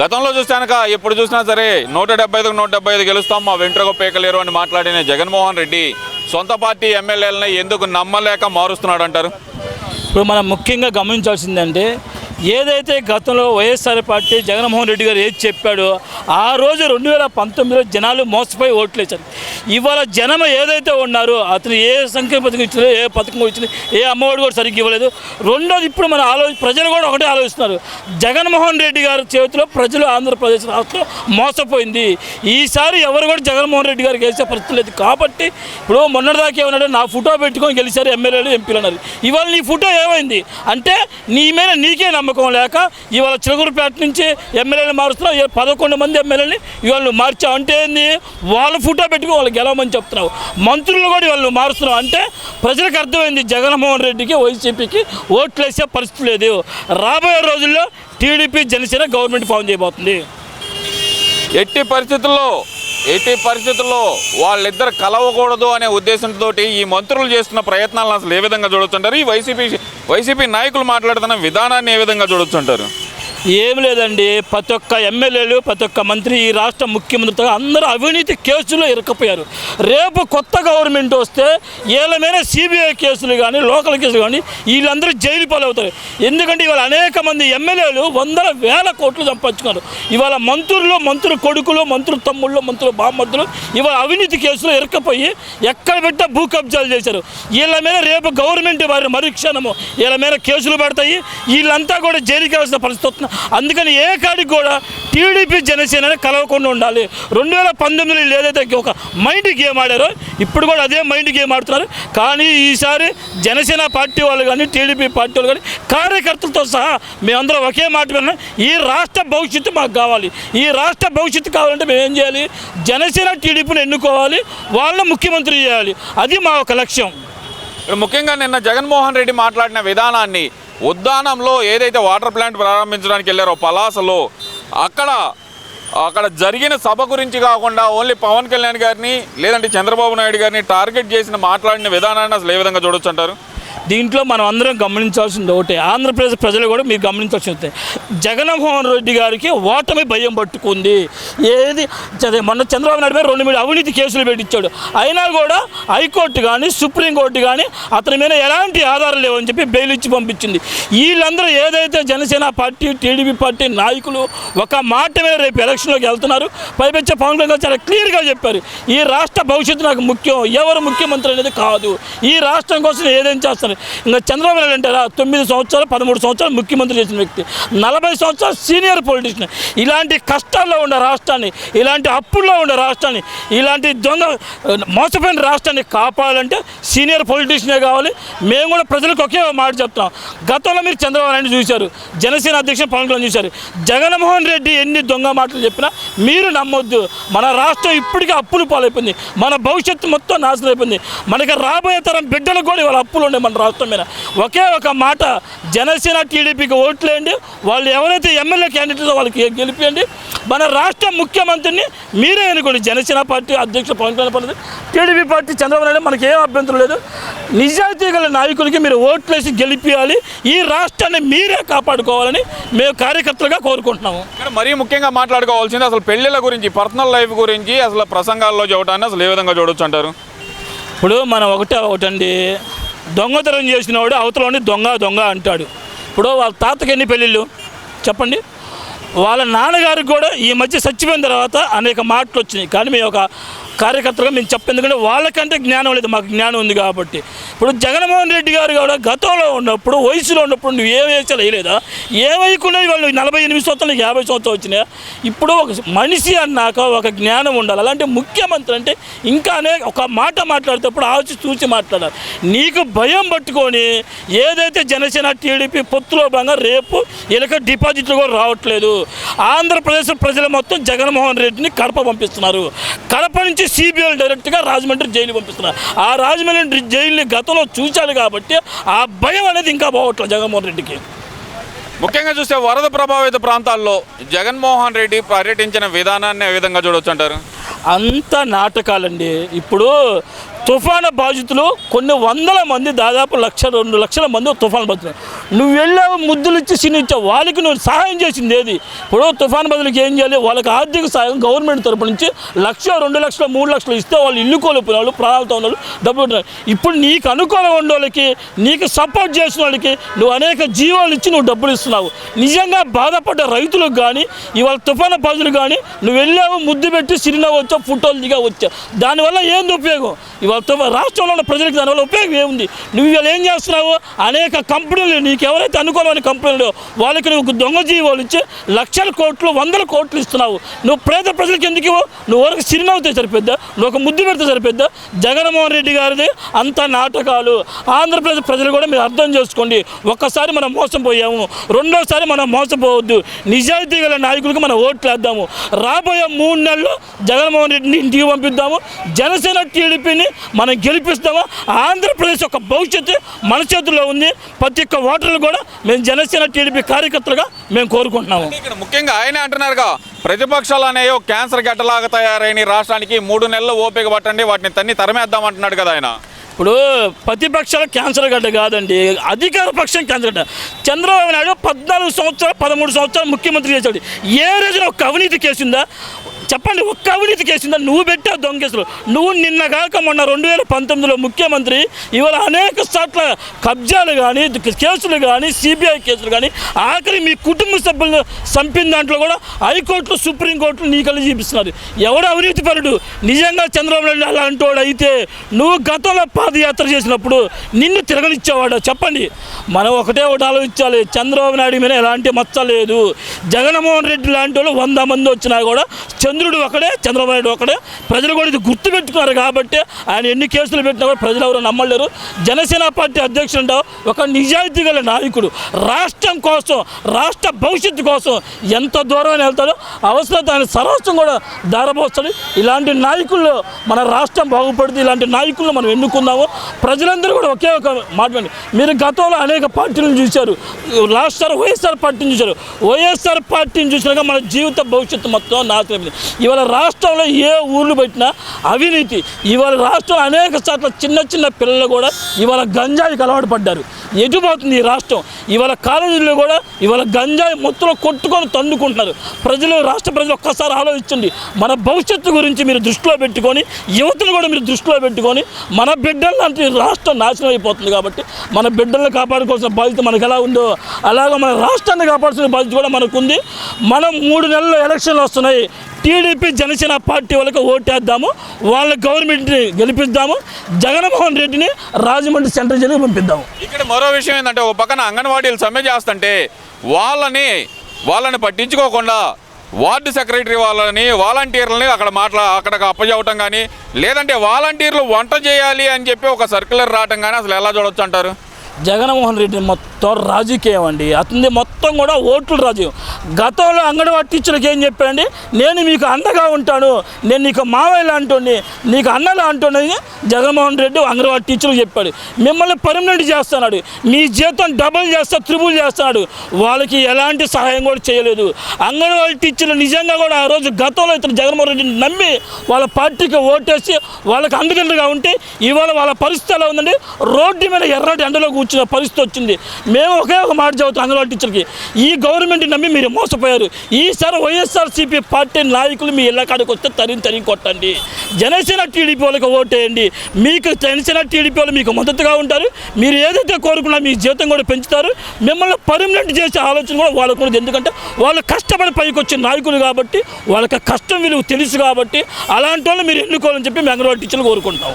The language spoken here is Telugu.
గతంలో చూస్తానుక ఎప్పుడు చూసినా సరే నూట డెబ్బై ఐదుకు నూట డెబ్బై ఐదు గెలుస్తాం. మా వెంట్రుక పేకలేరు అని మాట్లాడిన జగన్మోహన్ రెడ్డి సొంత పార్టీ ఎమ్మెల్యేలని ఎందుకు నమ్మలేక మారుస్తున్నాడు అంటారు ఇప్పుడు మనం ముఖ్యంగా గమనించాల్సిందంటే ఏదైతే గతంలో వైఎస్ఆర్ పార్టీ జగన్మోహన్ రెడ్డి గారు ఏది చెప్పాడో ఆ రోజు రెండు వేల పంతొమ్మిదిలో జనాలు మోసపోయి ఓట్లేశారు. ఇవాళ జనం ఏదైతే ఉన్నారో అతను ఏ సంఖ్య పథకం ఇచ్చినా ఏ పథకం ఇచ్చినా ఏ అమ్మఒడి కూడా సరిగ్గా ఇవ్వలేదు. రెండోది ఇప్పుడు మన ఆలో ప్రజలు కూడా ఒకటే ఆలోచిస్తున్నారు. జగన్మోహన్ రెడ్డి గారి చేతిలో ప్రజలు ఆంధ్రప్రదేశ్ రాష్ట్రం మోసపోయింది. ఈసారి ఎవరు కూడా జగన్మోహన్ రెడ్డి గారికి వేసే పరిస్థితి లేదు. కాబట్టి ఇప్పుడు మొన్నటిదాకా ఏమన్నాడు నా ఫోటో పెట్టుకొని గెలిచారు ఎమ్మెల్యేలు ఎంపీలు అన్నారు. ఇవాళ నీ ఫోటో ఏమైంది? అంటే నీ మీద నీకే నమ్మకం లేక ఇవాళ చిలకూరుపేట నుంచి ఎమ్మెల్యేలు మారుస్తున్నావు పదకొండు మంది ఎమ్మెల్యేని ఇవాళ మార్చావు అంటే ఏంది? వాళ్ళ ఫోటో పెట్టుకుని వాళ్ళు గెలవమని చెప్తున్నావు. మంత్రులు కూడా ఇవాళ మారుస్తున్నావు అంటే ప్రజలకు అర్థమైంది జగన్మోహన్ రెడ్డికి వైసీపీకి ఓట్లు వేసే పరిస్థితి లేదు. రాబోయే రోజుల్లో టీడీపీ జనసేన గవర్నమెంట్ ఫామ్ చేయబోతుంది. ఎట్టి పరిస్థితుల్లో ఎట్టి పరిస్థితుల్లో వాళ్ళిద్దరు కలవకూడదు అనే ఉద్దేశంతో ఈ మంత్రులు చేస్తున్న ప్రయత్నాలను అసలు ఏ విధంగా చూడుతుంటారు ఈ వైసీపీ వైసీపీ నాయకులు మాట్లాడుతున్న విధానాన్ని ఏ విధంగా చూడొచ్చుంటారు ఏం లేదండి. ప్రతి ఒక్క ఎమ్మెల్యేలు ప్రతి ఒక్క మంత్రి ఈ రాష్ట్ర ముఖ్యమంత్రితో అందరూ అవినీతి కేసులో ఇరకపోయారు రేపు కొత్త గవర్నమెంట్ వస్తే వీళ్ళ మీద సిబిఐ కేసులు కానీ లోకల్ కేసులు కానీ వీళ్ళందరూ జైలు పాలవుతారు. ఎందుకంటే ఇవాళ అనేక మంది ఎమ్మెల్యేలు వందల వేల కోట్లు సంపాదించుకున్నారు. ఇవాళ మంత్రులు మంత్రులు కొడుకులు మంత్రులు తమ్ముళ్ళు మంత్రులు బామ్మద్దులు ఇవాళ అవినీతి కేసులో ఇరకపోయి ఎక్కడ పెట్టా భూ కబ్జాలు చేశారు. వీళ్ళ మీద రేపు గవర్నమెంట్ వారి మరుక్షణము వీళ్ళ మీద కేసులు పెడతాయి. వీళ్ళంతా కూడా జైలుకి వెళ్ళాల్సిన పరిస్థితి అందుకని ఏ కాడికి కూడా టీడీపీ జనసేన కలవకుండా ఉండాలి. రెండు వేల పంతొమ్మిదిలో ఏదైతే ఒక మైండ్ గేమ్ ఆడారో ఇప్పుడు కూడా అదే మైండ్ గేమ్ ఆడుతున్నారు. కానీ ఈసారి జనసేన పార్టీ వాళ్ళు కానీ టీడీపీ పార్టీ వాళ్ళు కానీ కార్యకర్తలతో సహా మేమందరం ఒకే మాట విన్నాం. ఈ రాష్ట్ర భవిష్యత్తు మాకు కావాలి. ఈ రాష్ట్ర భవిష్యత్తు కావాలంటే మేము ఏం చేయాలి? జనసేన టీడీపీని ఎన్నుకోవాలి. వాళ్ళని ముఖ్యమంత్రి చేయాలి. అది మా ఒక లక్ష్యం. ముఖ్యంగా నిన్న జగన్మోహన్ రెడ్డి మాట్లాడిన విధానాన్ని ఉద్దానంలో ఏదైతే వాటర్ ప్లాంట్ ప్రారంభించడానికి వెళ్ళారో పలాసలో అక్కడ అక్కడ జరిగిన సభ గురించి కాకుండా ఓన్లీ పవన్ కళ్యాణ్ గారిని లేదంటే చంద్రబాబు నాయుడు గారిని టార్గెట్ చేసిన మాట్లాడిన విధానాన్ని అసలు ఏ విధంగా చూడొచ్చు అంటారు? దీంట్లో మనం అందరం గమనించాల్సింది ఒకటే. ఆంధ్రప్రదేశ్ ప్రజలు కూడా మీరు గమనించాల్సింది జగన్మోహన్ రెడ్డి గారికి ఓటమి భయం పట్టుకుంది. ఏది? మొన్న చంద్రబాబు నాయుడు మీద రెండు మూడు అవినీతి కేసులు పెట్టించాడు. అయినా కూడా హైకోర్టు కానీ సుప్రీంకోర్టు కానీ అతని మీద ఎలాంటి ఆధారాలు లేవని చెప్పి బెయిల్ ఇచ్చి పంపించింది. వీళ్ళందరూ ఏదైతే జనసేన పార్టీ టీడీపీ పార్టీ నాయకులు ఒక మాట మీద రేపు ఎలక్షన్లోకి వెళ్తున్నారు పైపెచ్చే పవన్ కళ్యాణ్ చాలా క్లియర్గా చెప్పారు. ఈ రాష్ట్ర భవిష్యత్తు నాకు ముఖ్యం ఎవరు ముఖ్యమంత్రి అనేది కాదు. ఈ రాష్ట్రం కోసం ఏదైనా చేస్తారు ఇంకా చంద్రబాబు నాయుడు అంటారా? తొమ్మిది సంవత్సరాలు పదమూడు సంవత్సరాలు ముఖ్యమంత్రి చేసిన వ్యక్తి. నలభై సంవత్సరాలు సీనియర్ పొలిటీషియన్ ఇలాంటి కష్టాల్లో ఉన్న రాష్ట్రాన్ని ఇలాంటి అప్పుల్లో ఉన్న రాష్ట్రాన్ని ఇలాంటి దొంగ మోసపోయిన రాష్ట్రాన్ని కాపాడాలంటే సీనియర్ పొలిటీషియనే కావాలి. మేము కూడా ప్రజలకు ఒకే మాట చెప్తాం గతంలో మీరు చంద్రబాబు నాయుడు చూశారు. జనసేన అధ్యక్షుడు పవన్ కళ్యాణ్ చూశారు. జగన్మోహన్ రెడ్డి ఎన్ని దొంగ మాటలు చెప్పినా మీరు నమ్మొద్దు. మన రాష్ట్రం ఇప్పటికీ అప్పులు పాలైపోయింది. మన భవిష్యత్తు మొత్తం నాశనం అయిపోయింది. మనకి రాబోయే తరం బిడ్డలకు కూడా ఇవాళ అప్పులు ఉన్నాయి మన రాష్ట్రం మీద. ఒకే ఒక మాట జనసేన టీడీపీకి ఓట్లేయండి వాళ్ళు ఎవరైతే ఎమ్మెల్యే క్యాండిడేట్స్ వాళ్ళకి గెలిపియండి. మన రాష్ట్ర ముఖ్యమంత్రిని మీరే అనుకోండి జనసేన పార్టీ అధ్యక్షుడు పవన్ కళ్యాణ్ పర్లేదు టీడీపీ పార్టీ చంద్రబాబు నాయుడు మనకి ఏం అభ్యంతరం లేదు. నిజాయితీ గల నాయకులకి మీరు ఓట్లేసి గెలిపించాలి ఈ రాష్ట్రాన్ని మీరే కాపాడుకోవాలని మేము కార్యకర్తలుగా కోరుకుంటున్నాము. మరీ ముఖ్యంగా మాట్లాడుకోవాల్సింది అసలు పెళ్ళిళ్ళ గురించి పర్సనల్ లైఫ్ గురించి అసలు ప్రసంగాల్లో చూడటాన్ని అసలు ఏ విధంగా చూడొచ్చు అంటారు? ఇప్పుడు మనం ఒకటే ఒకటండి. దొంగతనం చేసినవాడు అవతల దొంగ దొంగ అంటాడు. ఇప్పుడు వాళ్ళ తాతకి ఎన్ని పెళ్ళిళ్ళు? చెప్పండి. వాళ్ళ నాన్నగారికి కూడా ఈ మధ్య చచ్చిపోయిన తర్వాత అనేక మాటలు వచ్చినాయి. కానీ మేము ఒక కార్యకర్తగా మేము చెప్పేందుకంటే వాళ్ళకంటే జ్ఞానం లేదు మాకు జ్ఞానం ఉంది కాబట్టి. ఇప్పుడు జగన్మోహన్ రెడ్డి గారు కూడా గతంలో ఉన్నప్పుడు వయసులో ఉన్నప్పుడు నువ్వు ఏ వేసాలు వేయలేదా? ఏ వేయకుండా వాళ్ళు నలభై ఎనిమిది సంవత్సరాలు యాభై సంవత్సరాలు వచ్చినాయా? ఇప్పుడు ఒక మనిషి అన్నాక ఒక జ్ఞానం ఉండాలి. అలాంటి ముఖ్యమంత్రి అంటే ఇంకానే ఒక మాట మాట్లాడేటప్పుడు ఆలోచి చూసి మాట్లాడాలి. నీకు భయం పట్టుకొని ఏదైతే జనసేన టీడీపీ పొత్తులో భాగంగా రేపు ఇలాగ డిపాజిట్లు కూడా రావట్లేదు. ఆంధ్రప్రదేశ్ ప్రజలు మొత్తం జగన్మోహన్ రెడ్డిని కడప పంపిస్తున్నారు. కడప నుంచి సిబిఐ డైరెక్ట్గా రాజమండ్రి జైలు పంపిస్తున్నారు. ఆ రాజమండ్రి జైలుని గతంలో చూశాను కాబట్టి ఆ భయం అనేది ఇంకా పోవట్లేదు జగన్మోహన్ రెడ్డికి. ముఖ్యంగా చూస్తే వరద ప్రభావిత ప్రాంతాల్లో జగన్మోహన్ రెడ్డి పర్యటించిన విధానాన్ని ఏ విధంగా చూడొచ్చు అంటారు? అంత నాటకాలండి. ఇప్పుడు తుఫాను బాధితులు కొన్ని వందల మంది దాదాపు లక్ష రెండు లక్షల మంది తుఫాను బాధితులు. నువ్వు వెళ్ళావు ముద్దులు ఇచ్చి సిని ఇచ్చావు వాళ్ళకి నువ్వు సహాయం చేసింది ఏది? ఇప్పుడు తుఫాను బదులుకి ఏం చేయాలి? వాళ్ళకి ఆర్థిక సహాయం గవర్నమెంట్ తరపు నుంచి లక్ష రెండు లక్షలు మూడు లక్షలు ఇస్తే వాళ్ళు ఇల్లు కోల్పోయిన వాళ్ళు ప్రాణాలతో ఉన్న వాళ్ళు డబ్బులు ఉంటున్నారు. ఇప్పుడు నీకు అనుకూలం ఉన్న వాళ్ళకి నీకు సపోర్ట్ చేసిన వాళ్ళకి నువ్వు అనేక జీవాలు ఇచ్చి నువ్వు డబ్బులు ఇస్తున్నావు. నిజంగా బాధపడ్డ రైతులకు కానీ ఇవాళ తుఫాను బాధితులు కానీ నువ్వు వెళ్ళావు ముద్దు పెట్టి సినిమా వచ్చావు ఫోటోలు దిగా వచ్చావు. దానివల్ల ఏంది ఉపయోగం? ఇవాళ రాష్ట్రంలో ఉన్న ప్రజలకు దానివల్ల ఉపయోగం ఏముంది? నువ్వు ఇవాళ ఏం చేస్తున్నావు అనేక కంపెనీలు నీకు ఎవరైతే అనుకూలమైన కంపెనీలు వాళ్ళకి నువ్వు దొంగ జీవాలు ఇచ్చి లక్షల కోట్లు వందల కోట్లు ఇస్తున్నావు. నువ్వు పేద ప్రజలకు ఎందుకు నువ్వు వరకు సిరినవ్వుతే సరిపోద్దా? నువ్వు ఒక ముద్దు పెడితే సరిపోద్దా? జగన్మోహన్ రెడ్డి గారిది అంత నాటకాలు. ఆంధ్రప్రదేశ్ ప్రజలు కూడా మీరు అర్థం చేసుకోండి. ఒక్కసారి మనం మోసం పోయాము రెండోసారి మనం మోసపోవద్దు. నిజాయితీ గల నాయకులకు మనం ఓట్లు వేద్దాము. రాబోయే మూడు నెలలు జగన్మోహన్ రెడ్డిని ఇంటికి పంపిద్దాము. జనసేన టీడీపీని మనం గెలిపిస్తాము? ఆంధ్రప్రదేశ్ యొక్క భవిష్యత్తు మన చేతుల్లో ఉంది. ప్రతి ఒక్క ఓటర్లు కూడా మేము జనసేన టీడీపీ కార్యకర్తలుగా మేము కోరుకుంటున్నాము. ఇక్కడ ముఖ్యంగా ఆయనే అంటున్నారుగా ప్రతిపక్షాలు అనేవి ఒక క్యాన్సర్ గడ్డలాగా తయారైన రాష్ట్రానికి మూడు నెలలు ఓపిక పట్టండి వాటిని తన్ని తరిమేద్దాం అంటున్నాడు కదా ఆయన. ఇప్పుడు ప్రతిపక్షాల క్యాన్సర్ గడ్డ కాదండి అధికార పక్షం క్యాన్సర్ గడ్డ. చంద్రబాబు నాయుడు పద్నాలుగు సంవత్సరాలు పదమూడు సంవత్సరాలు ముఖ్యమంత్రి చేశాడు. ఏ రోజున ఒక్క అవినీతి కేసుందా చెప్పండి ఒక్క అవినీతి కేసుందా నువ్వు పెట్టావు దొంగ కేసులు. నువ్వు నిన్న కాక మొన్న రెండు వేల పంతొమ్మిదిలో ముఖ్యమంత్రి ఇవాళ అనేక చోట్ల కబ్జాలు కానీ కేసులు కానీ సిబిఐ కేసులు కానీ ఆఖరి మీ కుటుంబ సభ్యులు చంపిన దాంట్లో కూడా హైకోర్టులు సుప్రీంకోర్టులు నీ కలిసి చూపిస్తున్నారు. ఎవడు అవినీతి పరుడు? నిజంగా చంద్రబాబు నాయుడు అలాంటి వాడు అయితే నువ్వు గతంలో పాదయాత్ర చేసినప్పుడు నిన్ను తిరగనిచ్చేవాడు? చెప్పండి. మనం ఒకటే ఒకటి ఆలోచించాలి. చంద్రబాబు నాయుడు మీద ఎలాంటి మచ్చ లేదు. జగన్మోహన్ రెడ్డి లాంటి వాళ్ళు వంద మంది వచ్చినా కూడా చంద్రుడు ఒకడే చంద్రబాబు నాయుడు ఒకడే. ప్రజలు కూడా ఇది గుర్తుపెట్టుకున్నారు కాబట్టి ఆయన ఎన్ని కేసులు పెట్టినా కూడా ప్రజలు ఎవరు నమ్మలేరు. జనసేన పార్టీ అధ్యక్షుడు ఒక నిజాయితీ గల నాయకుడు. రాష్ట్రం కోసం రాష్ట్ర భవిష్యత్తు కోసం ఎంత దూరం వెళ్తాడో అవసరం ఆయన సర్వస్వం కూడా దారపోస్తాడు ఇలాంటి నాయకుల్లో మన రాష్ట్రం బాగుపడుతుంది ఇలాంటి నాయకులను మనం ఎన్నుకుందాము. ప్రజలందరూ కూడా ఒకే ఒక మాట మీరు గతంలో అనేక పార్టీలను చూశారు. లాస్ట్ సార్ వైఎస్ఆర్ పార్టీని చూశారు. వైఎస్ఆర్ పార్టీని చూసినాక మన జీవిత భవిష్యత్తు మొత్తం నాశనమైంది ఇవాళ రాష్ట్రంలో ఏ ఊర్లు పెట్టినా అవినీతి. ఇవాళ రాష్ట్రంలో అనేక చోట్ల చిన్న చిన్న పిల్లలు కూడా ఇవాళ గంజాయికి అలవాటు పడ్డారు. ఎటుపోతుంది ఈ రాష్ట్రం? ఇవాళ కాలేజీల్లో కూడా ఇవాళ గంజాయి మొత్తంలో కొట్టుకొని తండుకుంటున్నారు. ప్రజలు రాష్ట్ర ప్రజలు ఒక్కసారి ఆలోచించండి. మన భవిష్యత్తు గురించి మీరు దృష్టిలో పెట్టుకొని యువతను కూడా మీరు దృష్టిలో పెట్టుకొని మన బిడ్డలు లాంటి రాష్ట్రం నాశనం అయిపోతుంది కాబట్టి మన బిడ్డలను కాపాడుకోవాల్సిన బాధ్యత మనకు ఎలా ఉందో అలాగే మన రాష్ట్రాన్ని కాపాడాల్సిన బాధ్యత కూడా మనకుంది. మనం మూడు నెలలు ఎలక్షన్లు వస్తున్నాయి. టీడీపీ జనసేన పార్టీ వాళ్ళకి ఓటేద్దాము వాళ్ళ గవర్నమెంట్ని గెలిపిద్దాము జగన్మోహన్ రెడ్డిని రాజమండ్రి సెంట్రల్ జైలుకి పంపిద్దాము. ఇక్కడ మరో విషయం ఏంటంటే ఒక పక్కన అంగన్వాడీలు సమ్మె చేస్తుంటే వాళ్ళని వాళ్ళని పట్టించుకోకుండా వార్డు సెక్రటరీ వాళ్ళని వాలంటీర్లని అక్కడ మాట్లా అక్కడికి అప్పచెవటం కానీ లేదంటే వాలంటీర్లు వంట చేయాలి అని చెప్పి ఒక సర్క్యులర్ రావటం కానీ అసలు ఎలా చూడొచ్చు అంటారు? జగన్మోహన్ రెడ్డి మొత్తం రాజకీయం అండి. అతని మొత్తం కూడా ఓట్లు రాజకీయం. గతంలో అంగన్వాడీ టీచర్కి ఏం చెప్పాడండి నేను మీకు అండగా ఉంటాను. నేను నీకు మావయ్య లాంటి నీకు అన్నలా అంటున్నది జగన్మోహన్ రెడ్డి అంగన్వాడీ టీచర్కి చెప్పాడు. మిమ్మల్ని పర్మనెంట్ చేస్తున్నాడు. మీ జీతం డబుల్ చేస్తా త్రిబుల్ చేస్తున్నాడు. వాళ్ళకి ఎలాంటి సహాయం కూడా చేయలేదు. అంగన్వాడీ టీచర్లు నిజంగా కూడా ఆ రోజు గతంలో ఇతను జగన్మోహన్ రెడ్డిని నమ్మి వాళ్ళ పార్టీకి ఓటేసి వాళ్ళకి అండదండగా ఉంటే ఇవాళ వాళ్ళ పరిస్థితి ఎలా ఉందండి? రోడ్డు మీద ఎర్రటి ఎండలో కూర్చున్న పరిస్థితి వచ్చింది. మేము ఒకే ఒక మాట చదువుతాం అంగన్వాడీ టీచర్కి ఈ గవర్నమెంట్ నమ్మి మీరు మోసపోయారు. ఈసారి వైఎస్ఆర్సీపీ పార్టీ నాయకులు మీ ఇళ్ళ కాడికి వస్తే తరిగి తరిగి కొట్టండి. జనసేన టీడీపీ వాళ్ళకి ఓటేయండి. మీకు జనసేన టీడీపీ వాళ్ళు మీకు మద్దతుగా ఉంటారు. మీరు ఏదైతే కోరుకున్నా మీ జీతం కూడా పెంచుతారు. మిమ్మల్ని పర్మనెంట్ చేసే ఆలోచన కూడా వాళ్ళకు ఉండదు. ఎందుకంటే వాళ్ళు కష్టపడి పైకి వచ్చిన నాయకులు కాబట్టి వాళ్ళకి కష్టం విలువ తెలుసు కాబట్టి అలాంటి వాళ్ళు మీరు ఎన్నుకోవాలని చెప్పి మేము అంగన్వాడీ టీచర్లు కోరుకుంటాం